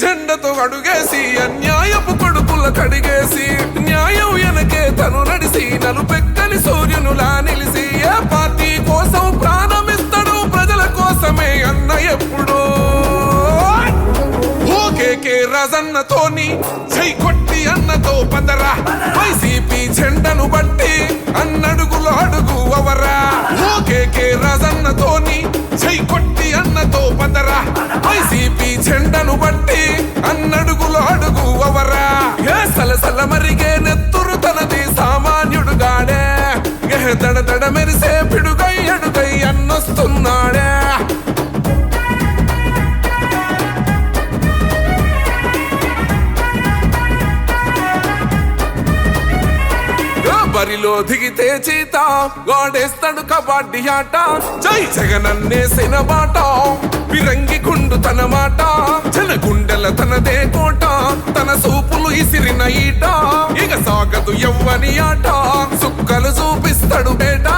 జెండతో అడుగేసి అన్యాయపు కొడుకుల కడిగేసి న్యాయం వెనకే తను నడిసి నలుపెక్కని సూర్యునులా నిలిసి ఏ పార్టీ కోసం ఇస్తాడు ప్రజల కోసమే అన్న ఎప్పుడు. రజన్నతోని చెయ్యి కొట్టి అన్నతో పందరా. వైసీపీ జెండను బట్టి అన్నడుగులో అడుగు అవరా. ఎవరా? వైసీపీ జెండను బట్టి అన్నడుగులు అడుగు అవరా సలసల మరిగే నెత్తురు తనది సామాన్యుడు గాడే దడ దడ మెరిసే బరిలో దిగితే చీత. గాడేస్తాడు కబడ్డీ ఆట. జై జగనన్నేసిన బాట విరంగి గుండు తన మాట. జన గుండెల తనదే కోట. తన సూపులు ఇసిరిన ఈట. ఇక సాగదు ఎవ్వని ఆట. సుక్కలు చూపిస్తాడు బేట.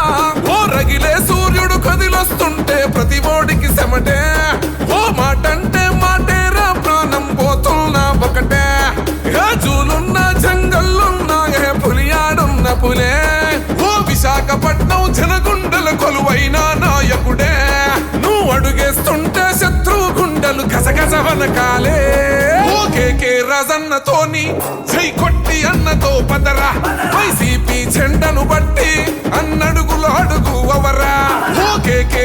ఓ రగిలే సూర్యుడు కదిలొస్తుంటే ప్రతి ఓడికి సెమటే విశాఖపట్నం జనగుండల కొలువైన నాయకుడే. నువ్వు అడుగేస్తుంటే శత్రు గుండెలు గసగస వనకాలే. ఓ కేకే రాజన్నతోని జై కొట్టి అన్నతో పదరా. వైసీపీ జెండను బట్టి అన్నడుగులు అడుగు అవరా. ఓ కేకే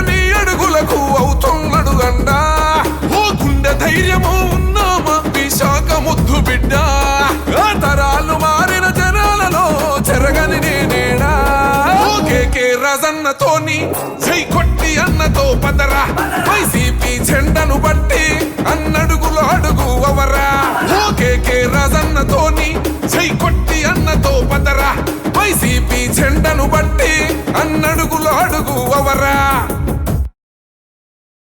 రాజన్నతోని జై కొట్టి అన్నతో పదరా. వైసీపీ జెండను బట్టి అన్నడుగులు అడుగు అవరా. ఓకేకే రాజన్నతోని జై కొట్టి అన్నతో పదరా. వైసీపీ జెండను బట్టి అన్నడుగులు అడుగు అవరా.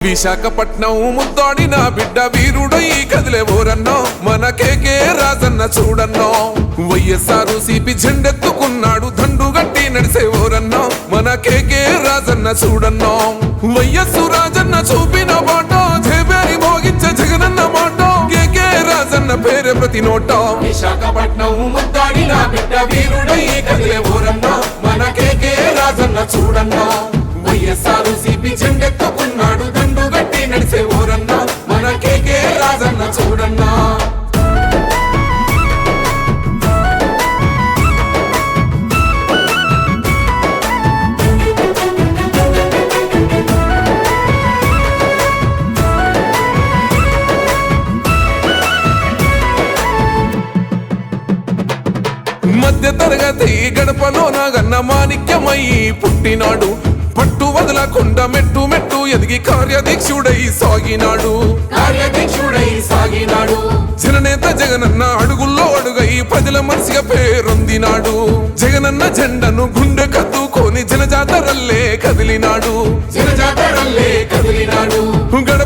విశాఖపట్నం ముద్దోడిన బిడ్డ వీరుడై కదిలే ఊరన్నో మన కేకే రాజన్న చూడన్నో. వైఎస్ఆర్ సిపి జెండెత్తుకున్నాడు దండు గట్టి నడిసే ఊరన్నో కేకే రాజన్న చూడన్నో. వైఎస్సు రాజన్న చూపిన మాట జేబేరి మోగించే జగనన్న మాట కేకే రాజన్న పేరే ప్రతి నోట. విశాఖపట్నం ముద్దాడి నా బిడ్డ వీరుడై కదిలే ఊరన్నా. మన కేకే రాజన్న చూడన్నా. వైఎస్ఆర్ సిపి జెండెత్తుకున్నాడు దండు గట్టి నడిసే మధ్య తరగతి గడపలో నాగన్న మాణిక్యమై పుట్టినాడు. పట్టు వదలకుండా మెట్టు మెట్టు ఎదిగి కార్యదీక్షుడై సాగినాడు. కార్యదీక్షుడై సాగినాడు. జననేత జగనన్న అడుగుల్లో అడుగై ప్రజల మనసుగా పేరొందినాడు. జగనన్న జెండను గుండె కద్దుకొని జనజాతరల్లే కదిలినాడు. జనజాతరల్లే కదిలినాడు. గడ